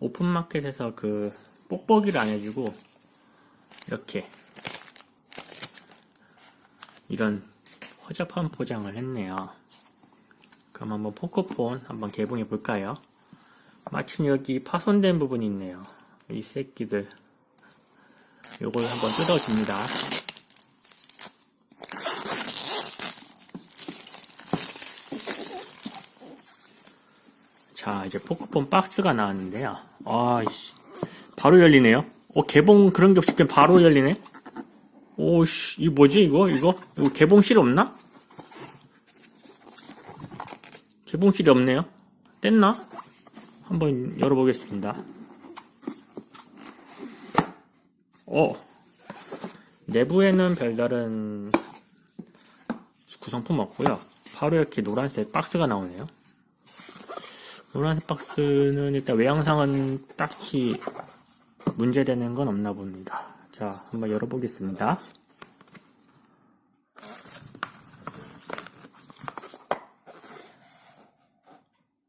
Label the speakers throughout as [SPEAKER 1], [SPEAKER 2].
[SPEAKER 1] 오픈마켓에서 그 뽁뽁이를 안 해주고 이렇게 이런 허접한 포장을 했네요. 그럼 한번 포코폰 한번 개봉해 볼까요? 마침 여기 파손된 부분이 있네요. 이 새끼들 요걸 한번 뜯어줍니다. 자, 이제 포크폰 박스가 나왔는데요. 아이씨. 바로 열리네요. 어, 개봉 그런 게 없이 그냥 바로 열리네? 오씨, 이 뭐지, 이거? 이거? 이거 개봉실 없나? 개봉실이 없네요. 뗐나? 한번 열어보겠습니다. 어, 내부에는 별다른 구성품 없고요. 바로 이렇게 노란색 박스가 나오네요. 노란색 박스는 일단 외형상은 딱히 문제되는 건 없나 봅니다. 자, 한번 열어보겠습니다.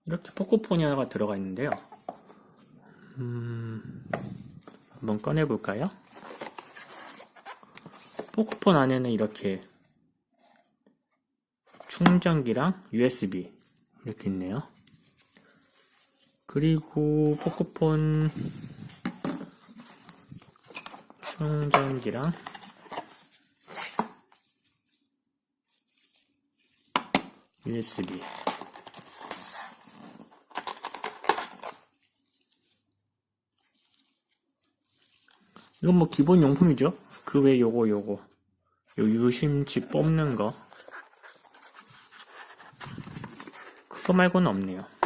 [SPEAKER 1] 이렇게 포코폰이 하나가 들어가 있는데요. 음, 한번 꺼내볼까요? 포코폰 안에는 이렇게 충전기랑 USB 이렇게 있네요. 그리고 포코폰 충전기랑 USB 이건 뭐 기본 용품이죠. 그 외에 요거 요거 요 유심치 뽑는 거 그거 말고는 없네요.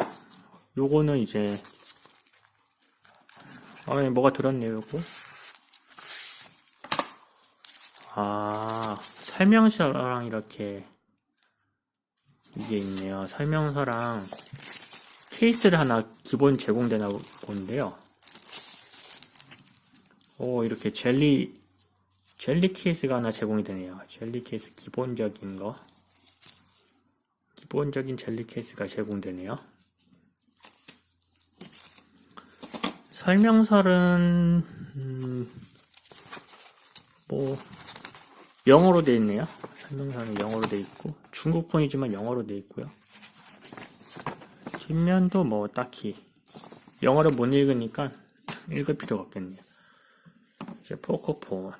[SPEAKER 1] 요거는 이제 아 뭐가 들었네요 요거? 아 설명서랑 이렇게 이게 있네요. 설명서랑 케이스를 하나 기본 제공되나 본데요. 오 이렇게 젤리 젤리 케이스가 하나 제공이 되네요. 젤리 케이스 기본적인 거. 기본적인 젤리 케이스가 제공되네요 설명서는 음, 뭐 영어로 돼 있네요. 설명서는 영어로 돼 있고 중국폰이지만 영어로 돼 있고요. 뒷면도 뭐 딱히 영어를 못 읽으니까 읽을 필요가 없겠네요. 이제 포커폰